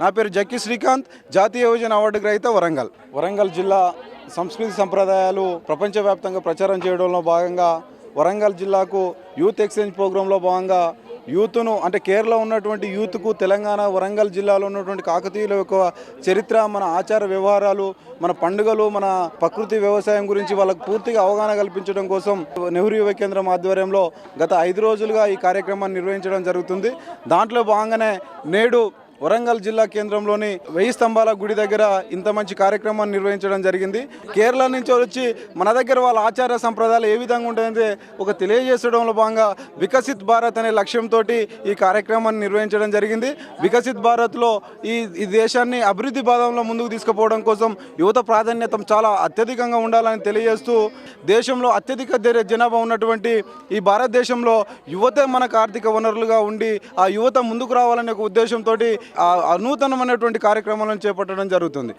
నా పేరు జక్కి శ్రీకాంత్ జాతీయ యువజన అవార్డు గ్రహీత వరంగల్. వరంగల్ జిల్లా సంస్కృతి సంప్రదాయాలు ప్రపంచవ్యాప్తంగా ప్రచారం చేయడంలో భాగంగా వరంగల్ జిల్లాకు యూత్ ఎక్స్చేంజ్ ప్రోగ్రాంలో భాగంగా యూత్ను అంటే కేరళ ఉన్నటువంటి యూత్కు తెలంగాణ వరంగల్ జిల్లాలో ఉన్నటువంటి కాకతీయుల యొక్క చరిత్ర మన ఆచార వ్యవహారాలు మన పండుగలు మన ప్రకృతి వ్యవసాయం గురించి వాళ్ళకు పూర్తిగా అవగాహన కల్పించడం కోసం నెహ్రూ యువ కేంద్రం ఆధ్వర్యంలో గత ఐదు రోజులుగా ఈ కార్యక్రమాన్ని నిర్వహించడం జరుగుతుంది. దాంట్లో భాగంగానే నేడు వరంగల్ జిల్లా కేంద్రంలోని వెయ్యి స్తంభాల గుడి దగ్గర ఇంత మంచి కార్యక్రమాన్ని నిర్వహించడం జరిగింది. కేరళ నుంచి వచ్చి మన దగ్గర వాళ్ళ ఆచార సంప్రదాయాలు ఏ విధంగా ఉంటాయంటే ఒక తెలియజేసడంలో భాగంగా వికసిత్ భారత్ అనే లక్ష్యంతో ఈ కార్యక్రమాన్ని నిర్వహించడం జరిగింది. వికసిత్ భారత్లో ఈ ఈ దేశాన్ని అభివృద్ధి భాగంలో ముందుకు తీసుకుపోవడం కోసం యువత ప్రాధాన్యత చాలా అత్యధికంగా ఉండాలని తెలియజేస్తూ దేశంలో అత్యధిక జనాభా ఉన్నటువంటి ఈ భారతదేశంలో యువతే మనకు ఆర్థిక వనరులుగా ఉండి ఆ యువత ముందుకు రావాలనే ఒక ఉద్దేశంతో ఆ నూతనమైనటువంటి కార్యక్రమాలను చేపట్టడం జరుగుతుంది.